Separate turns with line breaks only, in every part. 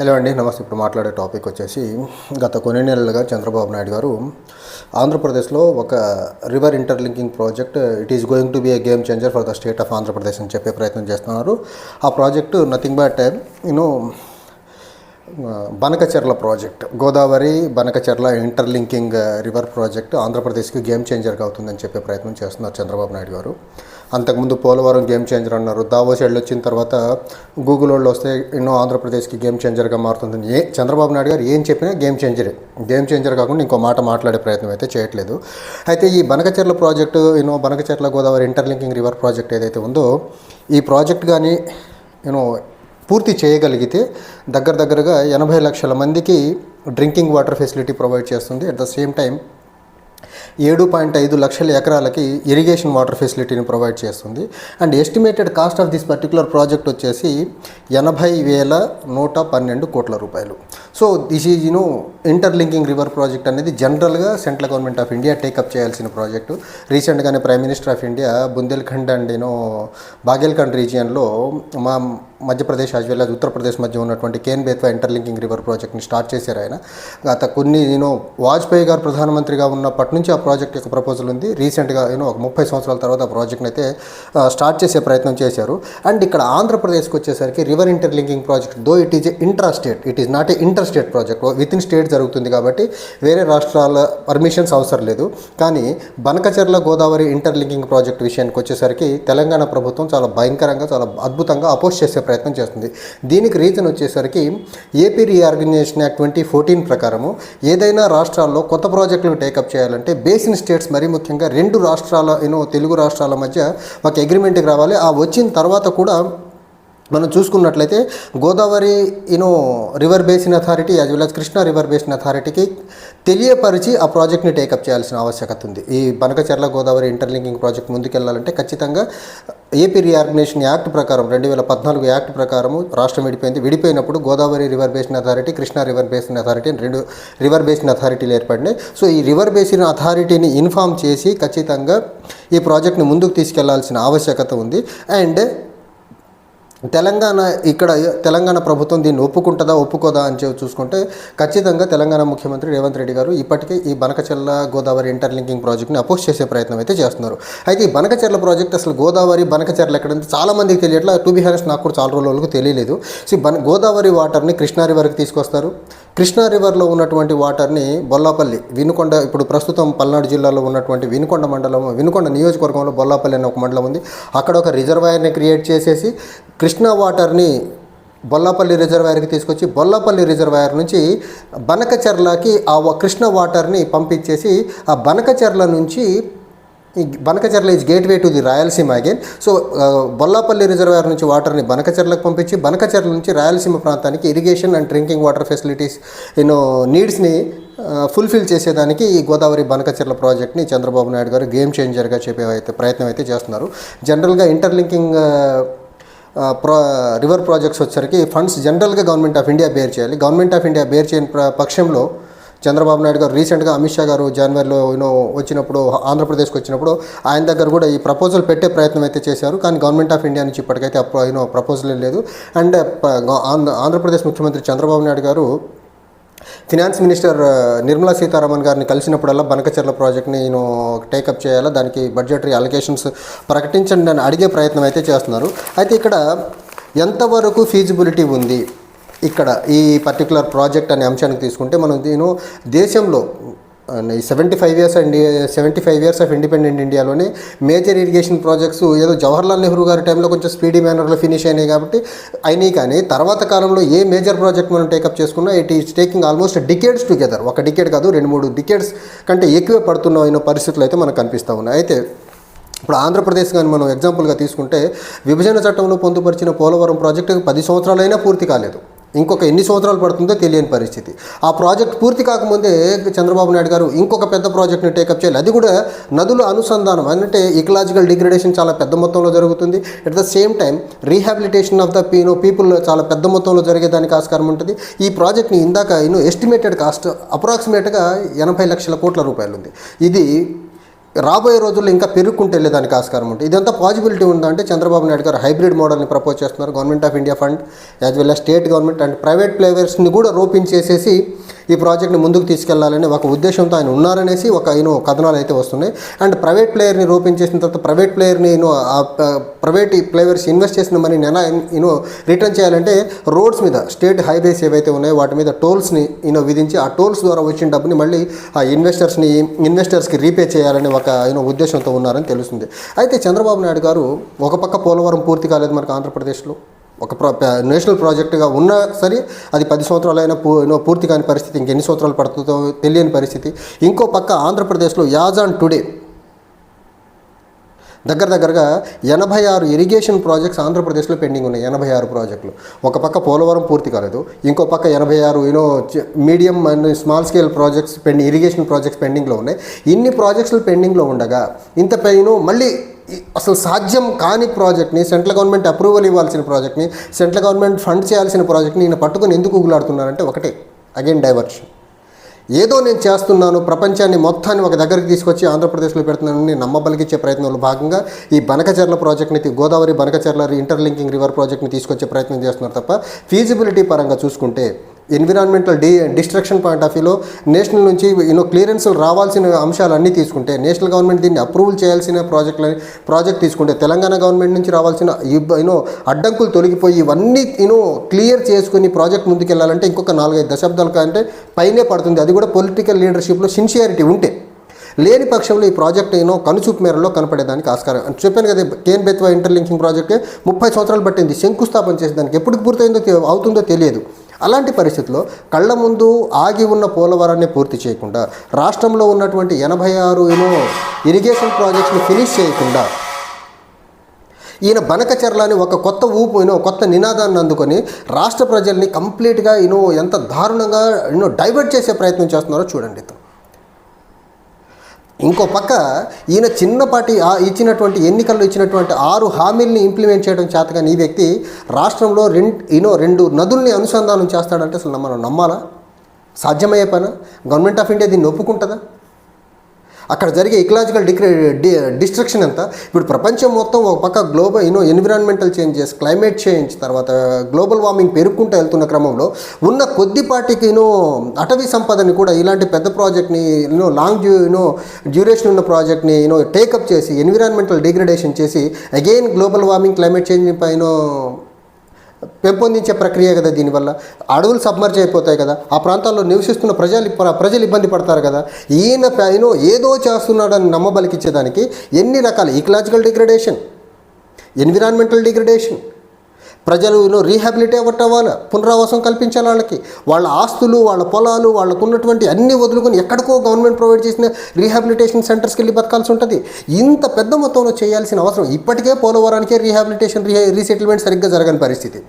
Hello అండి నమస్తే. ఇప్పుడు మాట్లాడే టాపిక్ వచ్చేసి గత కొన్ని నెలలుగా చంద్రబాబు నాయుడు గారు ఆంధ్రప్రదేశ్లో ఒక river interlinking project it is going to be a game changer for the state of Andhra Pradesh అని చెప్పే ప్రయత్నం చేస్తున్నారు. ఆ project nothing but you know Banakacherla project. Godavari Banakacherla interlinking river project ఆంధ్రప్రదేశ్కి గేమ్ చేంజర్గా అవుతుందని చెప్పే ప్రయత్నం చేస్తున్నారు చంద్రబాబు నాయుడు గారు. అంతకుముందు పోలవరం గేమ్ చేంజర్ అన్నారు. దావోస్ వెళ్ళి వచ్చిన తర్వాత గూగుల్ వాళ్ళు వస్తే ఎన్నో ఆంధ్రప్రదేశ్కి గేమ్ చేంజర్గా మారుతుందని. ఏ చంద్రబాబు నాయుడు గారు ఏం చెప్పినా గేమ్ చేంజరే. గేమ్ చేంజర్ కాకుండా ఇంకో మాట మాట్లాడే ప్రయత్నం అయితే చేయట్లేదు. అయితే ఈ బనకచెర్ల ప్రాజెక్టు ఎన్నో Banakacherla Godavari interlinking river project ఏదైతే ఉందో ఈ ప్రాజెక్ట్ కానీ యూనో పూర్తి చేయగలిగితే దగ్గర దగ్గరగా ఎనభై లక్షల మందికి డ్రింకింగ్ వాటర్ ఫెసిలిటీ ప్రొవైడ్ చేస్తుంది. అట్ ద సేమ్ టైం ఏడు పాయింట్ ఐదు లక్షల ఎకరాలకి ఇరిగేషన్ వాటర్ ఫెసిలిటీని ప్రొవైడ్ చేస్తుంది. And estimated cost of this particular project వచ్చేసి ఎనభై వేల నూట పన్నెండు కోట్ల రూపాయలు. So this is you know interlinking river project అనేది జనరల్గా central government of India take up చేయాల్సిన ప్రాజెక్టు రీసెంట్గానే prime minister of India Bundelkhand and you know Baghelkhand రీజియన్లో మా మధ్యప్రదేశ్ యాజ్ వెల్ ఉత్తరప్రదేశ్ మధ్య ఉన్నటువంటి కేన్ బేత్వా ఇంటర్లింకింగ్ రివర్ ప్రాజెక్ట్ని స్టార్ట్ చేశారు ఆయన. గత కొన్ని యూనో వాజ్పేయి గారు ప్రధానమంత్రిగా ఉన్నప్పటి నుంచి ఆ ప్రాజెక్ట్ యొక్క ప్రపోజల్ ఉంది. రీసెంట్గా యూనో ఒక ముప్పై సంవత్సరాల తర్వాత ఆ ప్రాజెక్ట్ని అయితే స్టార్ట్ చేసే ప్రయత్నం చేశారు. అండ్ ఇక్కడ ఆంధ్రప్రదేశ్కి వచ్చేసరికి river interlinking project though it is intra state it is not a inter state project within state జరుగుతుంది కాబట్టి వేరే రాష్ట్రాల పర్మిషన్స్ అవసరం లేదు. కానీ బనకచెర్ల గోదావరి ఇంటర్లింకింగ్ ప్రాజెక్ట్ విషయానికి వచ్చేసరికి తెలంగాణ ప్రభుత్వం చాలా భయంకరంగా చాలా అద్భుతంగా అపోజ్ చేసే ప్రయత్నం చేస్తుంది. దీనికి రీజన్ వచ్చేసరికి AP reorganisation act twenty fourteen ప్రకారము ఏదైనా రాష్ట్రాల్లో కొత్త ప్రాజెక్టులు టేకప్ చేయాలంటే బేసిన్ స్టేట్స్ మరీ ముఖ్యంగా రెండు రాష్ట్రాల యూనో తెలుగు రాష్ట్రాల మధ్య ఒక అగ్రిమెంట్కి రావాలి. ఆ వచ్చిన తర్వాత కూడా మనం చూసుకున్నట్లయితే Godavari you know river basin authority as well as Krishna river basin అథారిటీకి తెలియపరిచి ఆ ప్రాజెక్ట్ని టేకప్ చేయాల్సిన ఆవశ్యకత ఉంది. ఈ బనకచెర్ల గోదావరి ఇంటర్లింకింగ్ ప్రాజెక్ట్ ముందుకెళ్ళాలంటే ఖచ్చితంగా ఏపీ రీఆర్గనైజేషన్ యాక్ట్ ప్రకారం రెండు వేల పద్నాలుగు యాక్ట్ ప్రకారం రాష్ట్రం విడిపోయింది. విడిపోయినప్పుడు Godavari river basin authority Krishna river basin authority రెండు రివర్ బేసిన్ అథారిటీలు ఏర్పడినాయి. సో ఈ రివర్ బేసిన్ అథారిటీని ఇన్ఫామ్ చేసి ఖచ్చితంగా ఈ ప్రాజెక్ట్ని ముందుకు తీసుకెళ్ళాల్సిన ఆవశ్యకత ఉంది. అండ్ తెలంగాణ ఇక్కడ తెలంగాణ ప్రభుత్వం దీన్ని ఒప్పుకుంటుందా ఒప్పుకోదా అని చెప్పి చూసుకుంటే ఖచ్చితంగా తెలంగాణ ముఖ్యమంత్రి రేవంత్ రెడ్డి గారు ఇప్పటికే ఈ బనకచెర్ల గోదావరి ఇంటర్లింకింగ్ ప్రాజెక్ట్ని అపోజ్ చేసే ప్రయత్నం అయితే చేస్తున్నారు. అయితే ఈ బనకచెర్ల ప్రాజెక్ట్ అసలు గోదావరి బనకచెర్ల ఎక్కడ ఉంది? చాలా మందికి తెలియట్లా టూ బి హానెస్ట్ నాకు కూడా చాలా రోజులకు తెలియలేదు. సో బన గోదావరి వాటర్ని కృష్ణా రివర్కి తీసుకొస్తారు. కృష్ణా రివర్లో ఉన్నటువంటి వాటర్ని బొల్లాపల్లి వినుకొండ ఇప్పుడు ప్రస్తుతం పల్నాడు జిల్లాలో ఉన్నటువంటి వినుకొండ మండలం వినుకొండ నియోజకవర్గంలో బొల్లాపల్లి అనే ఒక మండలం ఉంది. అక్కడ ఒక రిజర్వాయర్ని క్రియేట్ చేసేసి కృష్ణా వాటర్ని బొల్లాపల్లి రిజర్వాయర్కి తీసుకొచ్చి బొల్లాపల్లి రిజర్వాయర్ నుంచి బనకచెర్లకి ఆ కృష్ణ వాటర్ని పంపించేసి ఆ బనకచెర్ల నుంచి Banakacherla is gateway to the Rayalaseema again so Bollapalli reservoir నుంచి వాటర్ని బనకచెర్లకు పంపించి బనకచర్ల నుంచి రాయలసీమ ప్రాంతానికి irrigation and drinking water facilities you నీడ్స్ని fulfil చేసేదానికి ఈ గోదావరి బనకచర్ల ప్రాజెక్ట్ని చంద్రబాబు నాయుడు గారు గేమ్ చేంజర్గా చెప్పే అయితే ప్రయత్నం అయితే చేస్తున్నారు. జనరల్గా ఇంటర్లింకింగ్ ప్రా రివర్ ప్రాజెక్ట్స్ వచ్చరికి ఫండ్స్ జనరల్గా గవర్నమెంట్ ఆఫ్ ఇండియా బేర్ చేయాలి. గవర్నమెంట్ ఆఫ్ ఇండియా బేర్ చేయని పక్షంలో చంద్రబాబు నాయుడు గారు రీసెంట్గా అమిత్ షా గారు జనవరిలో యూనో వచ్చినప్పుడు ఆంధ్రప్రదేశ్కి వచ్చినప్పుడు ఆయన దగ్గర కూడా ఈ ప్రపోజల్ పెట్టే ప్రయత్నం అయితే చేశారు. కానీ గవర్నమెంట్ ఆఫ్ ఇండియా నుంచి ఇప్పటికైతే అప్రో యూనో ప్రపోజల్ లేదు. అండ్ ఆంధ్రప్రదేశ్ ముఖ్యమంత్రి చంద్రబాబు నాయుడు గారు ఫినాన్స్ మినిస్టర్ నిర్మలా సీతారామన్ గారిని కలిసినప్పుడల్లా బనకచెర్ల ప్రాజెక్ట్ని నేను టేకప్ చేయాలా దానికి బడ్జెటరీ అలొకేషన్స్ ప్రకటించండి అని అడిగే ప్రయత్నం అయితే చేస్తున్నారు. అయితే ఇక్కడ ఎంతవరకు ఫీజిబిలిటీ ఉంది? ఇక్కడ ఈ పర్టికులర్ ప్రాజెక్ట్ అనే అంశానికి తీసుకుంటే మనం నేను దేశంలో seventy five years and seventy five years of independent ఇండియాలోనే మేజర్ ఇరిగేషన్ ప్రాజెక్ట్స్ ఏదో జవహర్లాల్ నెహ్రూ గారి టైంలో కొంచెం స్పీడీ మేనర్లో ఫినిష్ అయినాయి కాబట్టి అయినాయి కానీ తర్వాత కాలంలో ఏ మేజర్ ప్రాజెక్ట్ మనం టేకప్ చేసుకున్నా it is taking almost decades together ఒక డికేడ్ కాదు రెండు మూడు డికేడ్స్ కంటే ఎక్కువే పడుతున్న పరిస్థితులు అయితే మనకు కనిపిస్తూ ఉన్నాయి. అయితే ఇప్పుడు ఆంధ్రప్రదేశ్ కానీ మనం ఎగ్జాంపుల్గా తీసుకుంటే విభజన చట్టంలో పొందుపరిచిన పోలవరం ప్రాజెక్టు పది సంవత్సరాలైనా పూర్తి కాలేదు. ఇంకొక ఎన్ని సంవత్సరాలు పడుతుందో తెలియని పరిస్థితి. ఆ ప్రాజెక్ట్ పూర్తి కాకముందే చంద్రబాబు నాయుడు గారు ఇంకొక పెద్ద ప్రాజెక్ట్ని టేకప్ చేయాలి. అది కూడా నదుల అనుసంధానం అంటే ఇకలాజికల్ డిగ్రేడేషన్ చాలా పెద్ద మొత్తంలో జరుగుతుంది. At the same time rehabilitation of the Fino people చాలా పెద్ద మొత్తంలో జరిగేదానికి ఆస్కారం ఉంటుంది. ఈ ప్రాజెక్ట్ని ఇందాక ఇన్నో ఎస్టిమేటెడ్ కాస్ట్ అప్రాక్సిమేట్గా ఎనభై లక్షల కోట్ల రూపాయలు ఉంది ఇది రాబోయే రోజుల్లో ఇంకా పెరుగుకుంటూ వెళ్ళేదానికి ఆస్కారం ఉంటుంది. ఇదంతా పాజిబిలిటీ ఉందంటే చంద్రబాబు నాయుడు గారు హైబ్రిడ్ మోడల్ని ప్రపోజ్ చేస్తున్నారు. Government of India fund as well as state government and private ప్లేయర్స్ని కూడా రోపించేసేసి ఈ ప్రాజెక్ట్ని ముందుకు తీసుకెళ్ళాలని ఒక ఉద్దేశంతో ఆయన ఉన్నారనేసి ఒక ఈయన కథనాలు అయితే వస్తున్నాయి. అండ్ ప్రైవేట్ ప్లేయర్ని రూపించేసిన తర్వాత ప్రైవేట్ ప్లేయర్ని ఈయన ప్రైవేట్ ప్లేయర్స్ ఇన్వెస్ట్ చేసిన మనీని ఎలా ఈయన రిటర్న్ చేయాలంటే రోడ్స్ మీద స్టేట్ హైవేస్ ఏవైతే ఉన్నాయో వాటి మీద టోల్స్ని ఈయన విధించి ఆ టోల్స్ ద్వారా వచ్చిన డబ్బుని మళ్ళీ ఆ ఇన్వెస్టర్స్ని ఇన్వెస్టర్స్కి రీపే చేయాలని ఒక యూనో ఉద్దేశంతో ఉన్నారని తెలుస్తుంది. అయితే చంద్రబాబు నాయుడు గారు ఒక పక్క పోలవరం పూర్తి కాలేదు మనకు ఆంధ్రప్రదేశ్లో. ఒక నేషనల్ ప్రాజెక్టుగా ఉన్నా సరే అది పది సంవత్సరాలైనా పూ పూర్తి కాని పరిస్థితి ఇంకెన్ని సంవత్సరాలు పడుతుందో తెలియని పరిస్థితి. ఇంకో పక్క ఆంధ్రప్రదేశ్లో యాజ్ ఆన్ టుడే దగ్గర దగ్గరగా ఎనభై ఆరు ఇరిగేషన్ ప్రాజెక్ట్స్ ఆంధ్రప్రదేశ్లో పెండింగ్ ఉన్నాయి ఎనభై ఆరు ప్రాజెక్టులు. ఒక పక్క పోలవరం పూర్తి కాలేదు ఇంకో పక్క ఎనభై ఆరు you know medium and small scale projects pending irrigation projects పెండింగ్లో ఉన్నాయి. ఇన్ని ప్రాజెక్ట్స్లు పెండింగ్లో ఉండగా ఇంత పైన మళ్ళీ అసలు సాధ్యం కాని ప్రాజెక్ట్ని సెంట్రల్ గవర్నమెంట్ అప్రూవల్ ఇవ్వాల్సిన ప్రాజెక్ట్ని సెంట్రల్ గవర్నమెంట్ ఫండ్ చేయాల్సిన ప్రాజెక్ట్ని ఈయన పట్టుకొని ఎందుకు ఊగులాడుతున్నారంటే ఒకటే అగైన్ డైవర్షన్. ఏదో నేను చేస్తున్నాను ప్రపంచాన్ని మొత్తాన్ని ఒక దగ్గరికి తీసుకొచ్చి ఆంధ్రప్రదేశ్లో పెడుతున్నానని నమ్మబలిగించే ప్రయత్నంలో భాగంగా ఈ బనకచర్ల ప్రాజెక్ట్ని గోదావరి బనకచర్ల ఇంటర్లింకింగ్ రివర్ ప్రాజెక్ట్ని తీసుకొచ్చే ప్రయత్నం చేస్తున్నారు తప్ప ఫీజిబిలిటీ పరంగా చూసుకుంటే environmental de destruction point of వ్యూలో నేషనల్ నుంచి యూనో క్లియరెన్స్లు రావాల్సిన అంశాలన్నీ తీసుకుంటే నేషనల్ గవర్నమెంట్ దీన్ని అప్రూవల్ చేయాల్సిన ప్రాజెక్టులని ప్రాజెక్ట్ తీసుకుంటే తెలంగాణ గవర్నమెంట్ నుంచి రావాల్సిన యూనో అడ్డంకులు తొలగిపోయి ఇవన్నీ యూనో క్లియర్ చేసుకుని ప్రాజెక్ట్ ముందుకెళ్ళాలంటే ఇంకొక నాలుగైదు దశాబ్దాల కంటే పైనే పడుతుంది. అది కూడా పొలిటికల్ లీడర్షిప్లో సిన్సియారిటీ ఉంటే. లేని పక్షంలో ఈ ప్రాజెక్ట్ ఏమో కనుచూపు మేరలో కనపడేదానికి ఆస్కారం. అని చెప్పాను కదా కేన్ బెత్వా ఇంటర్లింకింగ్ ప్రాజెక్టే ముప్పై సంవత్సరాలు పట్టింది శంకుస్థాపన చేసేదానికి. ఎప్పుడు పూర్తయిందో అవుతుందో తెలియదు. అలాంటి పరిస్థితుల్లో కళ్ళ ముందు ఆగి ఉన్న పోలవరాన్ని పూర్తి చేయకుండా రాష్ట్రంలో ఉన్నటువంటి ఎనభై ఆరు ఏమో ఇరిగేషన్ ప్రాజెక్ట్స్ని ఫినిష్ చేయకుండా ఈయన బనకచర్లని ఒక కొత్త ఊపు యూనో కొత్త నినాదాన్ని అందుకొని రాష్ట్ర ప్రజల్ని కంప్లీట్గా యూనో ఎంత దారుణంగా యూనో డైవర్ట్ చేసే ప్రయత్నం చేస్తున్నారో చూడండి. ఇతను ఇంకో పక్క ఈయన చిన్నపాటి ఆ ఇచ్చినటువంటి ఎన్నికల్లో ఇచ్చినటువంటి ఆరు హామీల్ని ఇంప్లిమెంట్ చేయడం చేతగాని ఈ వ్యక్తి రాష్ట్రంలో రెండు యూనో రెండు నదుల్ని అనుసంధానం చేస్తాడంటే అసలు మనం నమ్మాలా? సాధ్యమయ్యే పైన? గవర్నమెంట్ ఆఫ్ ఇండియా దీన్ని ఒప్పుకుంటుందా? అక్కడ జరిగే ఇకలాజికల్ డిక్రే డిస్ట్రక్షన్ ఎంత ఇప్పుడు ప్రపంచం మొత్తం ఒక పక్క global you know environmental changes climate change తర్వాత గ్లోబల్ వార్మింగ్ పెరుగుకుంటూ వెళ్తున్న క్రమంలో ఉన్న కొద్దిపాటికి యూనో అటవీ సంపదని కూడా ఇలాంటి పెద్ద ప్రాజెక్ట్ని యూనో లాంగ్ యూనో డ్యూరేషన్ ఉన్న ప్రాజెక్ట్ని యూనో టేకప్ చేసి ఎన్విరాన్మెంటల్ డిగ్రేడేషన్ చేసి again global warming climate change పైన పెంపొందించే ప్రక్రియ కదా దీనివల్ల. అడవులు సబ్మర్జ్ అయిపోతాయి కదా. ఆ ప్రాంతాల్లో నివసిస్తున్న ప్రజలు ప్రజలు ఇబ్బంది పడతారు కదా. ఈయన పైన ఏదో చేస్తున్నాడని నమ్మబలికిచ్చేదానికి ఎన్ని రకాల? ఈకలాజికల్ డిగ్రేడేషన్ ఎన్విరాన్మెంటల్ డిగ్రేడేషన్ ప్రజలు యూనో రీహాబిలిటేట్ అవ్వాలి పునరావాసం కల్పించాలి వాళ్ళకి. వాళ్ళ ఆస్తులు వాళ్ళ పొలాలు వాళ్ళకు ఉన్నటువంటి అన్ని వదులుకొని ఎక్కడికో గవర్నమెంట్ ప్రొవైడ్ చేసిన రీహాబిలిటేషన్ సెంటర్స్కి వెళ్ళి బతకాల్సి ఉంటుంది. ఇంత పెద్ద మొత్తంలో చేయాల్సిన అవసరం ఇప్పటికే పోలవరానికే రీహాబిలిటేషన్ రీ రీసెటిల్మెంట్ సరిగ్గా జరగని పరిస్థితి.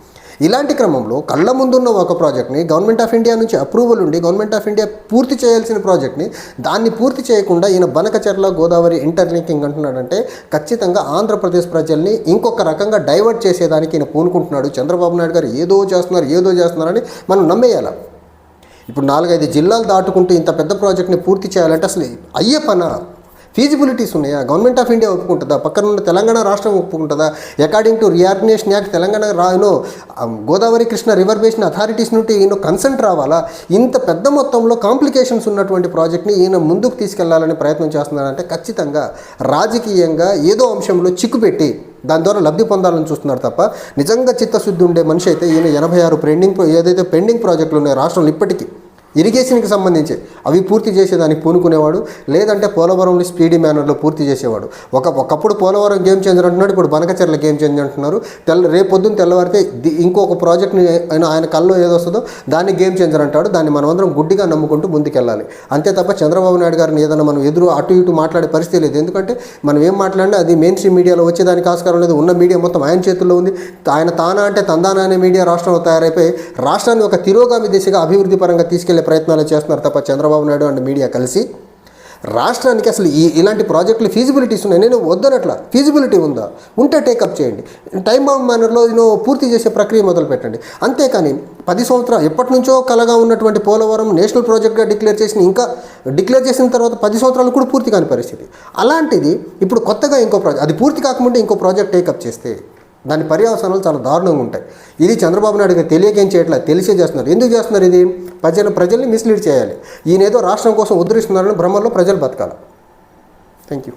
ఇలాంటి క్రమంలో కళ్ళ ముందున్న ఒక ప్రాజెక్ట్ని గవర్నమెంట్ ఆఫ్ ఇండియా నుంచి అప్రూవల్ ఉండి గవర్నమెంట్ ఆఫ్ ఇండియా పూర్తి చేయాల్సిన ప్రాజెక్ట్ని దాన్ని పూర్తి చేయకుండా ఈయన బనకచర్ల గోదావరి ఇంటర్లింకింగ్ అంటున్నాడంటే ఖచ్చితంగా ఆంధ్రప్రదేశ్ ప్రజల్ని ఇంకొక రకంగా డైవర్ట్ చేసేదానికి ఈయన పూనుకుంటున్నాడు. చంద్రబాబు నాయుడు గారు ఏదో చేస్తున్నారు ఏదో చేస్తున్నారని మనం నమ్మేయాలి? ఇప్పుడు నాలుగైదు జిల్లాలు దాటుకుంటూ ఇంత పెద్ద ప్రాజెక్ట్ని పూర్తి చేయాలంటే అసలు అయ్యే పనా? ఫీజిబిలిటీస్ ఉన్నాయా? గవర్నమెంట్ ఆఫ్ ఇండియా ఒప్పుకుంటుందా? పక్కన ఉన్న తెలంగాణ రాష్ట్రం ఒప్పుకుంటుందా? According to reorganisation act Telangana రాను um, గోదావరి కృష్ణ రివర్వేషన్ అథారిటీస్ నుండి ఈయన కన్సెంట్ రావాలా? ఇంత పెద్ద మొత్తంలో కాంప్లికేషన్స్ ఉన్నటువంటి ప్రాజెక్ట్ని ఈయన ముందుకు తీసుకెళ్ళాలని ప్రయత్నం చేస్తున్నారంటే ఖచ్చితంగా రాజకీయంగా ఏదో అంశంలో చిక్కుపెట్టి దాని ద్వారా లబ్ధి పొందాలని చూస్తున్నారు తప్ప నిజంగా చిత్తశుద్ధి ఉండే మనిషి అయితే ఈయన ఎనభై ఆరు పెండింగ్ ఏదైతే పెండింగ్ ప్రాజెక్టులు ఉన్నాయో రాష్ట్రంలో ఇప్పటికీ ఇరిగేషన్కి సంబంధించి అవి పూర్తి చేసేదానికి పూనుకునేవాడు లేదంటే పోలవరంని స్పీడీ మేనర్లో పూర్తి చేసేవాడు. ఒక ఒకప్పుడు పోలవరం గేమ్ చేంజర్ అంటున్నాడు ఇప్పుడు బనకచర్ల గేమ్ చేంజర్ అంటున్నారు. తెల్ల రేపొద్దున తెల్లవారితే ఇంకొక ప్రాజెక్ట్ని ఆయన ఆయన కల్లో ఏదో వస్తుందో దాన్ని గేమ్ చేంజర్ అంటాడు. దాన్ని మనమందరం గుడ్డిగా నమ్ముకుంటూ ముందుకెళ్ళాలి. అంతే తప్ప చంద్రబాబు నాయుడు గారిని ఏదైనా మనం ఎదురు అటు ఇటు మాట్లాడే పరిస్థితి లేదు. ఎందుకంటే మనం ఏం మాట్లాడినా అది మెయిన్ స్ట్రీమ్ మీడియాలో వచ్చేదానికి ఆస్కారం లేదు. ఉన్న మీడియా మొత్తం ఆయన చేతుల్లో ఉంది. ఆయన తానా అంటే తందానా అనే మీడియా రాష్ట్రంలో తయారైపోయి రాష్ట్రాన్ని ఒక తిరోగామి దిశగా అభివృద్ధి పరంగా తీసుకెళ్ళి ప్రయత్నాలు చేస్తున్నారు తప్ప చంద్రబాబు నాయుడు అండ్ మీడియా కలిసి. రాష్ట్రానికి అసలు ఈ ఇలాంటి ప్రాజెక్టులు ఫీజిబిలిటీస్ ఉన్నాయి? నేను వద్దనట్లా. ఫీజిబిలిటీ ఉందా? ఉంటే టేకప్ చేయండి. టైం బౌండ్ మేనర్లో నేను పూర్తి చేసే ప్రక్రియ మొదలు పెట్టండి అంతేకాని పది సంవత్సరాలు ఎప్పటి నుంచో కలగా ఉన్నటువంటి పోలవరం నేషనల్ ప్రాజెక్ట్గా డిక్లేర్ చేసిన ఇంకా డిక్లేర్ చేసిన తర్వాత పది సంవత్సరాలు కూడా పూర్తి కాని పరిస్థితి. అలాంటిది ఇప్పుడు కొత్తగా ఇంకో ప్రాజెక్ట్ అది పూర్తి కాకముందే ఇంకో ప్రాజెక్ట్ టేకప్ చేస్తే దాని పర్యవసానాలు చాలా దారుణంగా ఉంటాయి. ఇది చంద్రబాబు నాయుడు గారు తెలియకేం చేయట్లేదు తెలిసే చేస్తున్నారు. ఎందుకు చేస్తున్నారు ఇది? ప్రజల ప్రజల్ని మిస్లీడ్ చేయాలి. ఈయనేదో రాష్ట్రం కోసం ఉద్ధరిస్తున్నారని భ్రమంలో ప్రజలు బతకాలి. Thank you